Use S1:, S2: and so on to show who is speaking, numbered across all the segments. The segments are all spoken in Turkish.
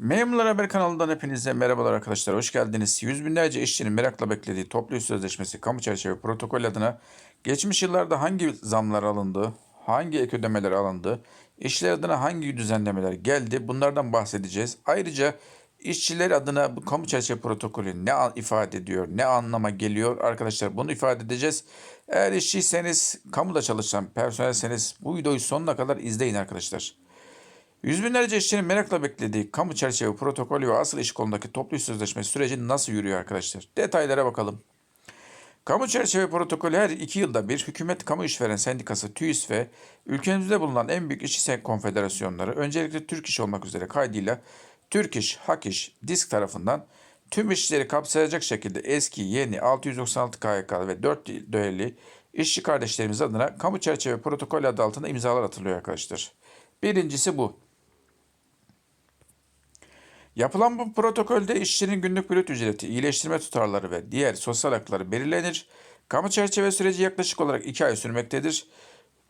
S1: Memurlar Haber kanalından hepinize merhabalar arkadaşlar. Hoş geldiniz. Yüz binlerce işçinin merakla beklediği toplu iş sözleşmesi kamu çerçeve protokol adına geçmiş yıllarda hangi zamlar alındı, hangi ek ödemeler alındı, işçiler adına hangi düzenlemeler geldi bunlardan bahsedeceğiz. Ayrıca işçiler adına bu kamu çerçeve protokolü ne ifade ediyor, ne anlama geliyor arkadaşlar bunu ifade edeceğiz. Eğer işçiyseniz, kamuda çalışan personelseniz bu videoyu sonuna kadar izleyin arkadaşlar. Yüz binlerce işçinin merakla beklediği kamu çerçeve protokolü ve asıl iş kolundaki toplu iş sözleşmesi süreci nasıl yürüyor arkadaşlar? Detaylara bakalım. Kamu çerçeve protokolü her iki yılda bir hükümet kamu işveren sendikası TÜİS ve ülkemizde bulunan en büyük işçi konfederasyonları öncelikle Türk İş olmak üzere kaydıyla Türk İş, Hak İş, DİSK tarafından tüm işçileri kapsayacak şekilde eski, yeni 696 KYK ve 4 değerli işçi kardeşlerimiz adına kamu çerçeve protokolü adı altında imzalar atılıyor arkadaşlar. Birincisi bu. Yapılan bu protokolde işçinin günlük brüt ücreti, iyileştirme tutarları ve diğer sosyal hakları belirlenir. Kamu çerçeve süreci yaklaşık olarak 2 ay sürmektedir.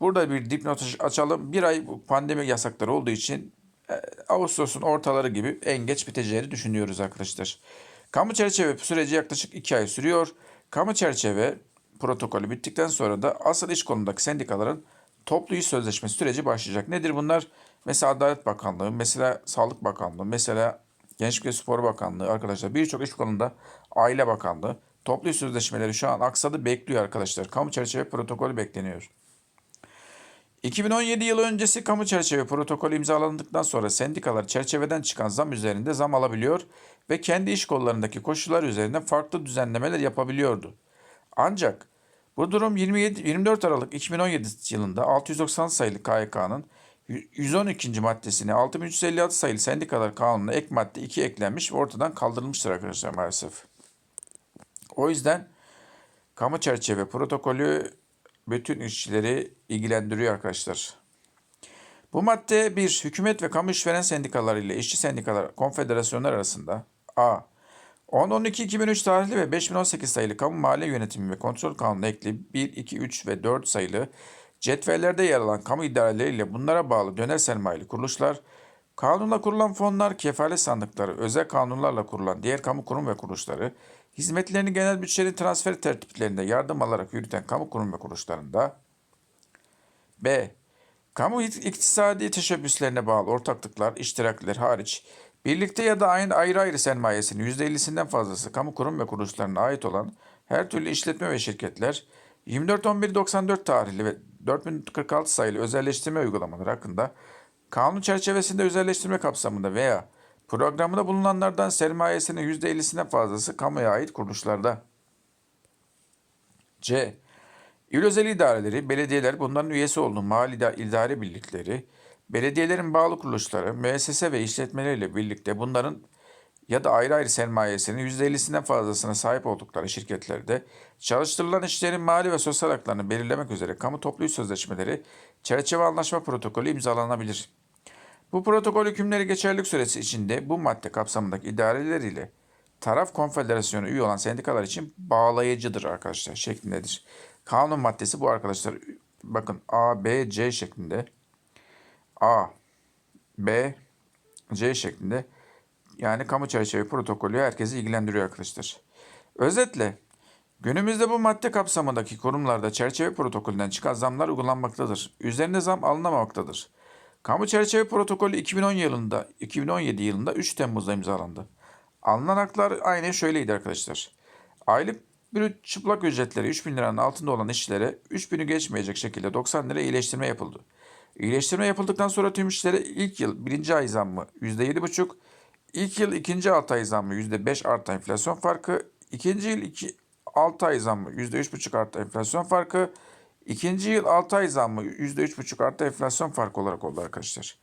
S1: Burada bir dipnot açalım. Bir ay pandemi yasakları olduğu için e, Ağustos'un ortaları gibi en geç biteceğini düşünüyoruz arkadaşlar. Kamu çerçeve süreci yaklaşık 2 ay sürüyor. Kamu çerçeve protokolü bittikten sonra da asıl iş kolundaki sendikaların toplu iş sözleşmesi süreci başlayacak. Nedir bunlar? Mesela Adalet Bakanlığı, mesela Sağlık Bakanlığı, mesela Gençlik ve Spor Bakanlığı arkadaşlar birçok iş kolunda Aile Bakanlığı toplu sözleşmeleri şu an aksadı bekliyor arkadaşlar. Kamu çerçeve protokolü bekleniyor. 2017 yılı öncesi kamu çerçeve protokolü imzalandıktan sonra sendikalar çerçeveden çıkan zam üzerinde zam alabiliyor ve kendi iş kollarındaki koşullar üzerinde farklı düzenlemeler yapabiliyordu. Ancak bu durum 27, 24 Aralık 2017 yılında 690 sayılı KYK'nın 112. maddesine 6356 sayılı sendikalar kanununa ek madde 2 eklenmiş ve ortadan kaldırılmıştır arkadaşlar maalesef. O yüzden kamu çerçeve protokolü bütün işçileri ilgilendiriyor arkadaşlar. Bu madde bir hükümet ve kamu işveren sendikaları ile işçi sendikalar konfederasyonlar arasında A. 10-12-2003 tarihli ve 5018 sayılı Kamu Maliye Yönetimi ve Kontrol Kanunu ekli 1, 2, 3 ve 4 sayılı cetvellerde yer alan kamu idareleriyle bunlara bağlı döner sermayeli kuruluşlar, kanunla kurulan fonlar, kefalet sandıkları, özel kanunlarla kurulan diğer kamu kurum ve kuruluşları, hizmetlerini genel bütçenin transfer tertiplerinde yardım alarak yürüten kamu kurum ve kuruluşlarında B. Kamu iktisadi teşebbüslerine bağlı ortaklıklar, iştirakler hariç birlikte ya da aynı ayrı ayrı sermayesinin %50'sinden fazlası kamu kurum ve kuruluşlarına ait olan her türlü işletme ve şirketler 24.11.94 tarihli ve 4046 sayılı özelleştirme uygulamaları hakkında kanun çerçevesinde özelleştirme kapsamında veya programında bulunanlardan sermayesinin %50'sinden fazlası kamuya ait kuruluşlarda. C. İl özel idareleri, belediyeler, bunların üyesi olduğu ida- idare birlikleri, belediyelerin bağlı kuruluşları, müessese ve işletmeleriyle birlikte bunların ya da ayrı ayrı sermayesinin %50'sinden fazlasına sahip oldukları şirketlerde çalıştırılan işçilerin mali ve sosyal haklarını belirlemek üzere kamu toplu iş sözleşmeleri çerçeve anlaşma protokolü imzalanabilir. Bu protokol hükümleri geçerlilik süresi içinde bu madde kapsamındaki idareler ile taraf konfederasyonu üye olan sendikalar için bağlayıcıdır arkadaşlar şeklindedir. Kanun maddesi bu arkadaşlar. Bakın A, B, C şeklinde. A, B, C şeklinde. Yani kamu çerçeve protokolü herkesi ilgilendiriyor arkadaşlar. Özetle günümüzde bu madde kapsamındaki kurumlarda çerçeve protokolünden çıkan zamlar uygulanmaktadır. Üzerine zam alınamamaktadır. Kamu çerçeve protokolü 2010 yılında 2017 yılında 3 Temmuz'da imzalandı. Alınan haklar aynen şöyleydi arkadaşlar. Aylık bir çıplak ücretleri 3000 liranın altında olan işçilere 3000'ü geçmeyecek şekilde 90 lira iyileştirme yapıldı. İyileştirme yapıldıktan sonra tüm işçilere ilk yıl birinci ay zammı %7,5, ilk yıl ikinci 6 ay zammı %5 artı enflasyon farkı, ikinci yıl 2, 6 ay zammı %3,5 artı enflasyon farkı, ikinci yıl 6 ay zammı %3,5 artı enflasyon farkı olarak oldu arkadaşlar.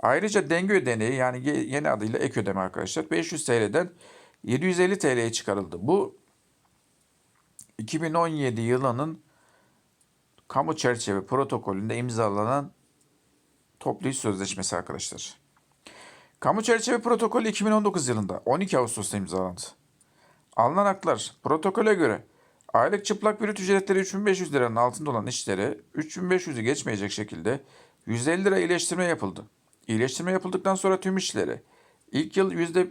S1: Ayrıca denge ödeneği yani ye- yeni adıyla ek ödeme arkadaşlar 500 TL'den 750 TL'ye çıkarıldı. Bu 2017 yılının kamu çerçeve protokolünde imzalanan toplu iş sözleşmesi arkadaşlar. Kamu çerçeve protokolü 2019 yılında 12 Ağustos'ta imzalandı. Alınan haklar protokole göre aylık çıplak brüt ücretleri 3500 liranın altında olan işlere 3500'ü geçmeyecek şekilde 150 lira iyileştirme yapıldı. İyileştirme yapıldıktan sonra tüm işlere İlk yıl yüzde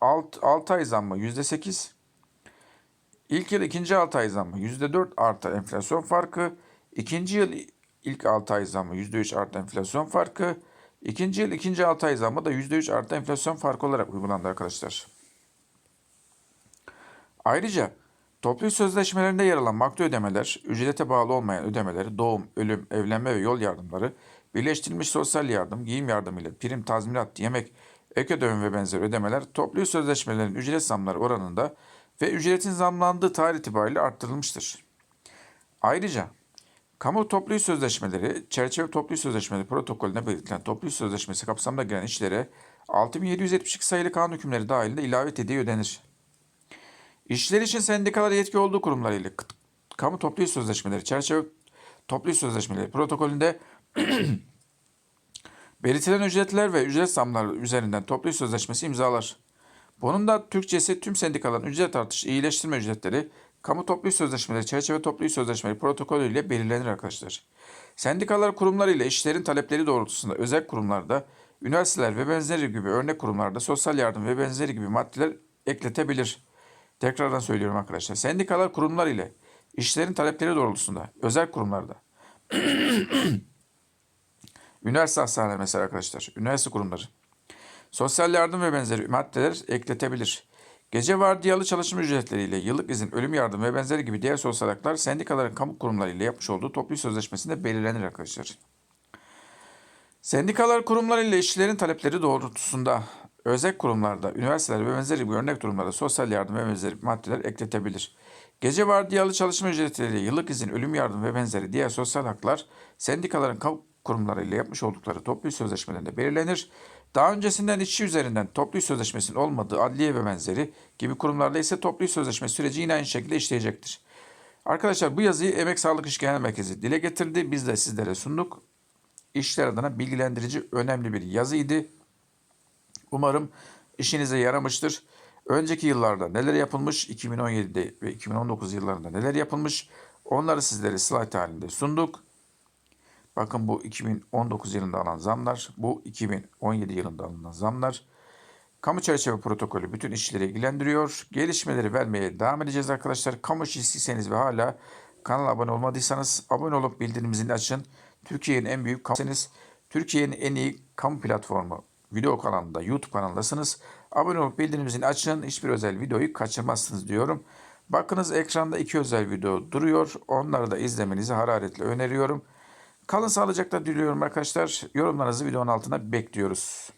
S1: 6 ay zammı yüzde 8. İlk yıl ikinci 6 ay zammı yüzde 4 artı enflasyon farkı. İkinci yıl ilk 6 ay zammı yüzde 3 artı enflasyon farkı. İkinci yıl ikinci 6 ay zammı da yüzde 3 artı enflasyon farkı olarak uygulandı arkadaşlar. Ayrıca toplu sözleşmelerinde yer alan maktu ödemeler, ücrete bağlı olmayan ödemeleri, doğum, ölüm, evlenme ve yol yardımları, birleştirilmiş sosyal yardım, giyim yardımı ile prim, tazminat, yemek, ek ödeme ve benzeri ödemeler toplu sözleşmelerin ücret zamları oranında ve ücretin zamlandığı tarih itibariyle arttırılmıştır. Ayrıca kamu toplu sözleşmeleri, çerçeve toplu sözleşmeleri protokolüne belirtilen toplu sözleşmesi kapsamında giren işlere 6772 sayılı kanun hükümleri dahilinde ilave tediği ödenir. İşçiler için sendikalara yetki olduğu kurumlar ile kamu toplu sözleşmeleri, çerçeve toplu sözleşmeleri protokolünde belirtilen ücretler ve ücret zamları üzerinden toplu sözleşmesi imzalar. Bunun da Türkçesi tüm sendikaların ücret artış iyileştirme ücretleri kamu toplu sözleşmeleri, çerçeve toplu sözleşmeleri protokolü ile belirlenir arkadaşlar. Sendikalar kurumlar ile işlerin talepleri doğrultusunda özel kurumlarda, üniversiteler ve benzeri gibi örnek kurumlarda sosyal yardım ve benzeri gibi maddeler ekletebilir. Tekrardan söylüyorum arkadaşlar. Sendikalar kurumlar ile işlerin talepleri doğrultusunda özel kurumlarda üniversite hastaneleri mesela arkadaşlar, üniversite kurumları sosyal yardım ve benzeri maddeler ekletebilir. Gece vardiyalı çalışma ücretleriyle yıllık izin, ölüm yardım ve benzeri gibi diğer sosyal haklar sendikaların kamu kurumları ile yapmış olduğu toplu sözleşmesinde belirlenir arkadaşlar. Sendikalar kurumlar ile işçilerin talepleri doğrultusunda özel kurumlarda, üniversiteler ve benzeri gibi örnek durumlarda sosyal yardım ve benzeri maddeler ekletebilir. Gece vardiyalı çalışma ücretleriyle yıllık izin, ölüm yardım ve benzeri diğer sosyal haklar sendikaların kamu kurumları ile yapmış oldukları toplu sözleşmelerinde belirlenir. Daha öncesinden işçi üzerinden toplu sözleşmesinin olmadığı adliye ve benzeri gibi kurumlarda ise toplu sözleşme süreci yine aynı şekilde işleyecektir. Arkadaşlar bu yazıyı Emek Sağlık İş Genel Merkezi dile getirdi. Biz de sizlere sunduk. İşler adına bilgilendirici önemli bir yazıydı. Umarım işinize yaramıştır. Önceki yıllarda neler yapılmış, 2017'de ve 2019 yıllarında neler yapılmış onları sizlere slide halinde sunduk. Bakın bu 2019 yılında alınan zamlar, bu 2017 yılında alınan zamlar. Kamu çerçeve protokolü bütün işçileri ilgilendiriyor. Gelişmeleri vermeye devam edeceğiz arkadaşlar. Kamu işçisiyseniz ve hala kanala abone olmadıysanız abone olup bildirim açın. Türkiye'nin en büyük kamuseniz, Türkiye'nin en iyi kamu platformu video kanalında, YouTube kanalındasınız. Abone olup bildirim açın. Hiçbir özel videoyu kaçırmazsınız diyorum. Bakınız ekranda iki özel video duruyor. Onları da izlemenizi hararetle öneriyorum. Kalın sağlıcakla diliyorum arkadaşlar. Yorumlarınızı videonun altına bekliyoruz.